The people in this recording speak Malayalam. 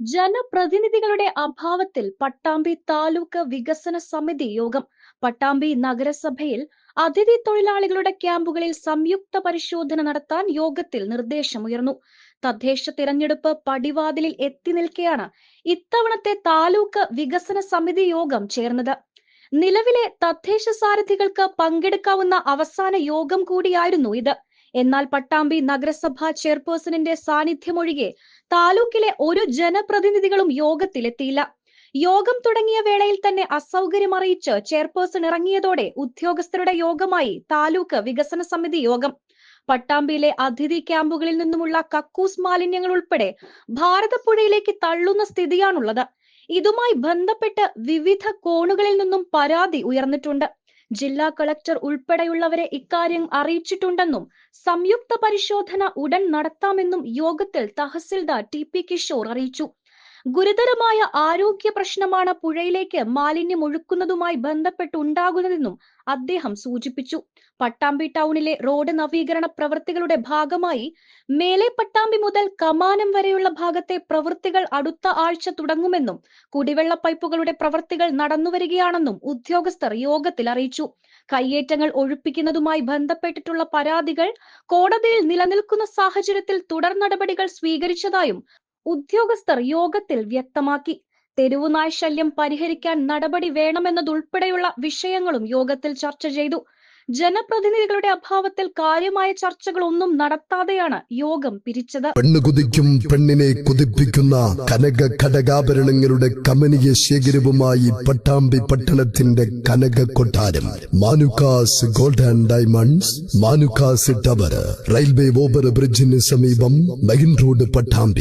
ജനപ്രതിനിധികളുടെ അഭാവത്തിൽ പട്ടാമ്പി താലൂക്ക് വികസന സമിതി യോഗം. പട്ടാമ്പി നഗരസഭയിൽ അതിഥി തൊഴിലാളികളുടെ ക്യാമ്പുകളിൽ സംയുക്ത പരിശോധന നടത്താൻ യോഗത്തിൽ നിർദ്ദേശമുയർന്നു. തദ്ദേശ തിരഞ്ഞെടുപ്പ് പടിവാതിലിൽ എത്തി നിൽക്കെയാണ് ഇത്തവണത്തെ താലൂക്ക് വികസന സമിതി യോഗം ചേർന്നത്. നിലവിലെ തദ്ദേശ സാരഥികൾക്ക് പങ്കെടുക്കാവുന്ന അവസാന യോഗം കൂടിയായിരുന്നു ഇത്. എന്നാൽ പട്ടാമ്പി നഗരസഭാ ചെയർപേഴ്സണിന്റെ സാന്നിധ്യമൊഴികെ താലൂക്കിലെ ഒരു ജനപ്രതിനിധികളും യോഗത്തിലെത്തിയില്ല. യോഗം തുടങ്ങിയ വേളയിൽ തന്നെ അസൗകര്യം അറിയിച്ച് ചെയർപേഴ്സൺ ഇറങ്ങിയതോടെ ഉദ്യോഗസ്ഥരുടെ യോഗമായി താലൂക്ക് വികസന സമിതി യോഗം. പട്ടാമ്പിയിലെ അതിഥി ക്യാമ്പുകളിൽ നിന്നുമുള്ള കക്കൂസ് മാലിന്യങ്ങൾ ഉൾപ്പെടെ ഭാരതപ്പുഴയിലേക്ക് തള്ളുന്ന സ്ഥിതിയാണുള്ളത്. ഇതുമായി ബന്ധപ്പെട്ട് വിവിധ കോണുകളിൽ നിന്നും പരാതി ഉയർന്നിട്ടുണ്ട്. ജില്ലാ കളക്ടർ ഉൾപ്പെടെയുള്ളവരെ ഇക്കാര്യം അറിയിച്ചിട്ടുണ്ടെന്നും സംയുക്ത പരിശോധന ഉടൻ നടത്താമെന്നും യോഗത്തിൽ തഹസിൽദാർ ടി പി കിഷോർ അറിയിച്ചു. ഗുരുതരമായ ആരോഗ്യ പ്രശ്നമാണ് പുഴയിലേക്ക് മാലിന്യം ഒഴുക്കുന്നതുമായി ബന്ധപ്പെട്ടുണ്ടാകുന്നതെന്നും അദ്ദേഹം സൂചിപ്പിച്ചു. പട്ടാമ്പി ടൗണിലെ റോഡ് നവീകരണ പ്രവൃത്തികളുടെ ഭാഗമായി മേലെ പട്ടാമ്പി മുതൽ കമാനം വരെയുള്ള ഭാഗത്തെ പ്രവൃത്തികൾ അടുത്ത ആഴ്ച തുടങ്ങുമെന്നും കുടിവെള്ള പൈപ്പുകളുടെ പ്രവൃത്തികൾ നടന്നുവരികയാണെന്നും ഉദ്യോഗസ്ഥർ യോഗത്തിൽ അറിയിച്ചു. കയ്യേറ്റങ്ങൾ ഒഴിപ്പിക്കുന്നതുമായി ബന്ധപ്പെട്ടിട്ടുള്ള പരാതികൾ കോടതിയിൽ നിലനിൽക്കുന്ന സാഹചര്യത്തിൽ തുടർ നടപടികൾ സ്വീകരിച്ചതായും ഉദ്യോഗസ്ഥർ യോഗത്തിൽ വ്യക്തമാക്കി. തെരുവുനായ് ശല്യം പരിഹരിക്കാൻ നടപടി വേണമെന്നതുൾപ്പെടെയുള്ള വിഷയങ്ങളും യോഗത്തിൽ ചർച്ച ചെയ്തു. ജനപ്രതിനിധികളുടെ അഭാവത്തിൽ കാര്യമായ ചർച്ചകളൊന്നും നടത്താതെയാണ് യോഗം പിരിച്ചത്. പെണ്ണ് കുതിക്കും പെണ്ണിനെ കുതിപ്പിക്കുന്ന കനക ഘടകാഭരണങ്ങളുടെ കമനീയ ശേഖരവുമായി പട്ടാമ്പി പട്ടണത്തിന്റെ കനക കൊട്ടാരം. Manukkas gold and diamonds Manukkas tower railway over ബ്രിഡ്ജിന് സമീപം മെയിൻ റോഡ് പട്ടാമ്പി.